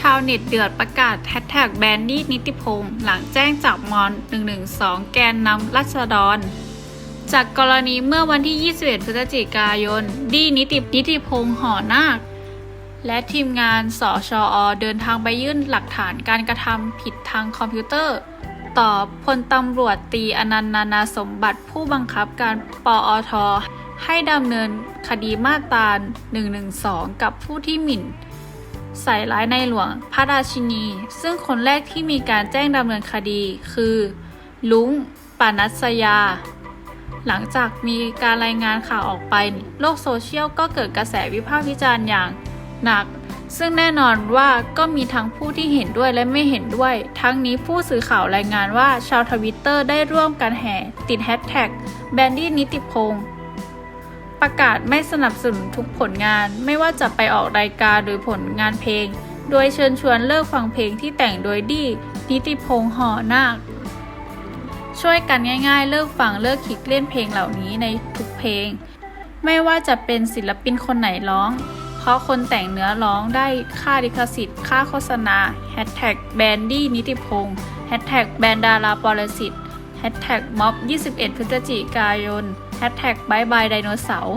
ชาวเน็ตเดือดประกาศแฮชแท็กแบนดี้นิติพงศ์หลังแจ้งจับมอน 112 แกนนำรัษฎร จากกรณีเมื่อวันที่ 21 พฤศจิกายน ดีนิตินิติพงศ์ห่อนาค และทีมงานสชอเดินทางไปยื่นหลักฐานการกระทำผิดทางคอมพิวเตอร์ ต่อพลตำรวจตีอนันต์นานาสมบัติผู้บังคับการปอทให้ดำเนินคดีมาตรา112 กับผู้ที่หมิ่น ใส่ร้ายในหลวงพระราชินี ซึ่งคนแรกที่มีการแจ้งดำเนินคดีคือ ลุงปานัสยา หลังจากมีการรายงานข่าวออกไป โลกโซเชียลก็เกิดกระแสวิพากษ์วิจารณ์อย่างหนัก ซึ่งแน่นอนว่าก็มีทั้งผู้ที่เห็นด้วยและไม่เห็นด้วย ทั้งนี้ผู้สื่อข่าวรายงานว่าชาวทวิตเตอร์ได้ร่วมกันแห่ติดแฮชแท็กแบนดี้นิติพงศ์ ประกาศไม่สนับสนุนทุกผลงาน ไม่ว่าจะไปออกรายการหรือผลงานเพลง โดยเชิญชวนเลิกฟังเพลงที่แต่งโดยดีนิติพงศ์ห่อนาค ช่วยกันง่ายๆ เลิกฟังเลิกคลิกเล่นเพลงเหล่านี้ในทุกเพลง ไม่ว่าจะเป็นศิลปินคนไหนร้อง เพราะคนแต่งเนื้อร้องได้ค่าลิขสิทธิ์ ค่าโฆษณาแฮชแท็กแบนดี้นิติพงศ์แฮชแท็กแบนดาราปรสิต แฮชแท็กม็อบ 21 พฤศจิกายนแฮชแท็กบายบายไดโนเสาร์